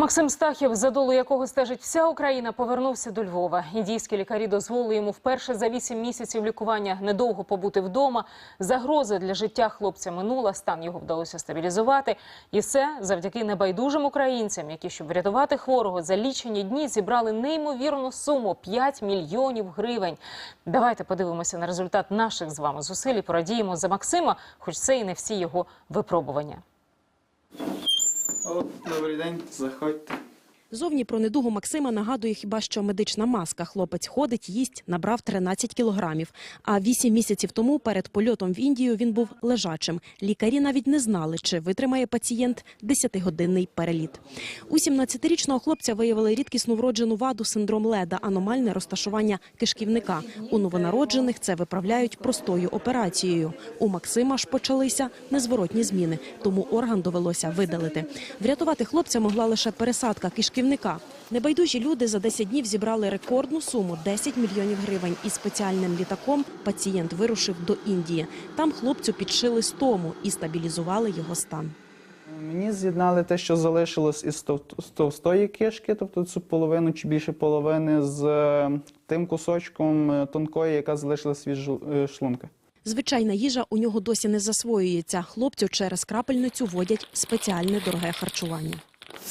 Максим Стахів, за долу якого стежить вся Україна, повернувся до Львова. Індійські лікарі дозволили йому вперше за вісім місяців лікування недовго побути вдома. Загроза для життя хлопця минула, стан його вдалося стабілізувати. І все завдяки небайдужим українцям, які, щоб врятувати хворого, за лічені дні зібрали неймовірну суму 5 мільйонів гривень. Давайте подивимося на результат наших з вами зусиль і порадіємо за Максима, хоч це і не всі його випробування. О, добрий день, заходьте. Зовні про недугу Максима нагадує хіба що медична маска. Хлопець ходить, їсть, набрав 13 кілограмів. А вісім місяців тому перед польотом в Індію він був лежачим. Лікарі навіть не знали, чи витримає пацієнт 10-годинний переліт. У 17-річного хлопця виявили рідкісну вроджену ваду синдром леда, аномальне розташування кишківника. У новонароджених це виправляють простою операцією. У Максима ж почалися незворотні зміни, тому орган довелося видалити. Врятувати хлопця могла лише пересадка кишківника. Небайдужі люди за 10 днів зібрали рекордну суму 10 мільйонів гривень. І спеціальним літаком пацієнт вирушив до Індії. Там хлопцю підшили стому і стабілізували його стан. Мені з'єднали те, що залишилось із тов- товстої кишки, тобто цю половину чи більше половини, з е, тим кусочком е, тонкої, яка залишилась від е, шлунка. Звичайна їжа у нього досі не засвоюється. Хлопцю через крапельницю вводять спеціальне дороге харчування.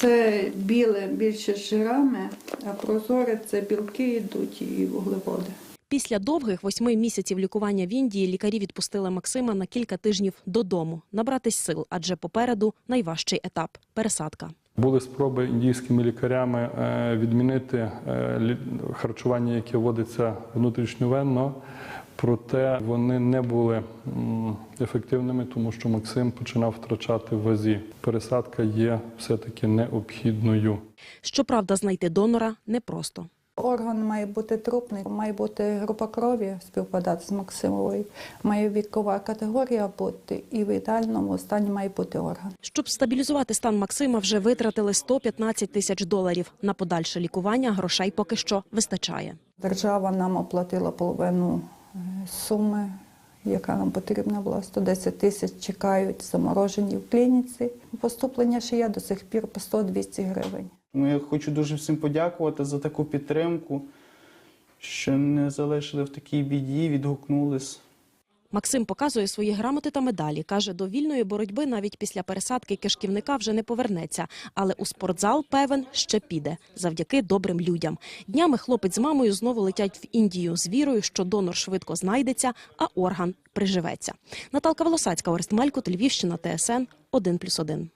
Це біле більше з жирами, а прозоре це білки йдуть і вуглеводи. Після довгих восьми місяців лікування в Індії лікарі відпустили Максима на кілька тижнів додому, набратись сил, адже попереду найважчий етап пересадка. Були спроби індійськими лікарями е, відмінити е, харчування, яке вводиться внутрішньовенно, проте вони не були ефективними, тому що Максим починав втрачати в вазі. Пересадка є все-таки необхідною. Щоправда, знайти донора непросто. Орган має бути трупний, має бути група крові співпадати з Максимовою, має вікова категорія бути, і в ідеальному стані має бути орган. Щоб стабілізувати стан Максима, вже витратили 115 тисяч доларів. На подальше лікування грошей поки що вистачає. Держава нам оплатила половину суми, яка нам потрібна була. 110 тисяч чекають заморожені в клініці. Поступлення ще є до сих пір по 100-200 гривень. Ну, я хочу дуже всім подякувати за таку підтримку, що не залишили в такій біді, відгукнулись. Максим показує свої грамоти та медалі. Каже, до вільної боротьби навіть після пересадки кишківника вже не повернеться. Але у спортзал, певен, ще піде. Завдяки добрим людям. Днями хлопець з мамою знову летять в Індію з вірою, що донор швидко знайдеться, а орган приживеться. Наталка Волосацька, Орест Мелько, Львівщина, ТСН 1+,1.